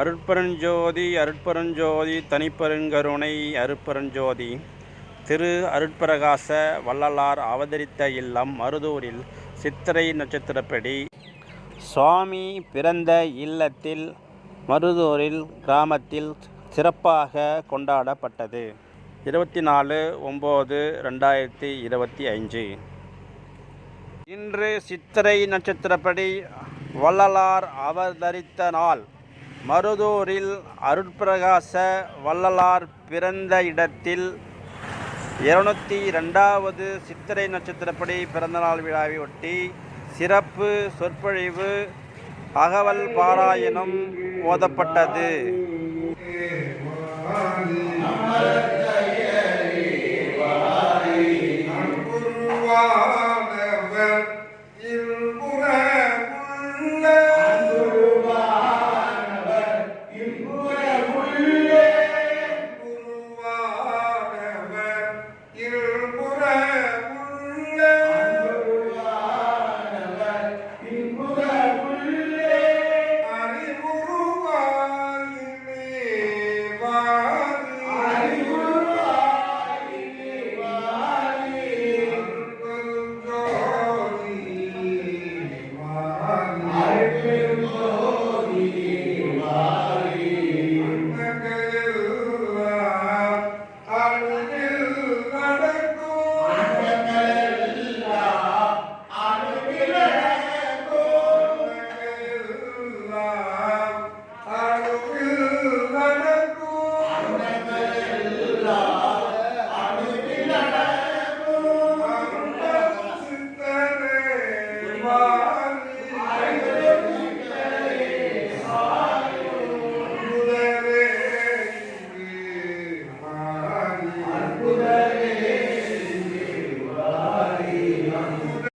அருட்பரஞ்சோதி அருட்பரஞ்சோதி தனிப்பெருங்கருணை அருட்பரஞ்சோதி. திரு அருட்பிரகாச வள்ளலார் அவதரித்த இல்லம் மருதூரில் சித்திரை நட்சத்திரப்படி. சுவாமி பிறந்த இல்லத்தில் மருதூரில் கிராமத்தில் சிறப்பாக கொண்டாடப்பட்டது. இருபத்தி நாலு ஒம்பது ரெண்டாயிரத்தி இருபத்தி அஞ்சு இன்று சித்திரை நட்சத்திரப்படி வள்ளலார் அவதரித்த நாள். மருதூரில் அருட்பிரகாச வள்ளலார் பிறந்த இடத்தில் இருநூத்தி ரெண்டாவது சித்திரை நட்சத்திரப்படி பிறந்தநாள் விழாவை ஒட்டி சிறப்பு சொற்பொழிவு அகவல் பாராயணம் ஓதப்பட்டது. Hallelujah.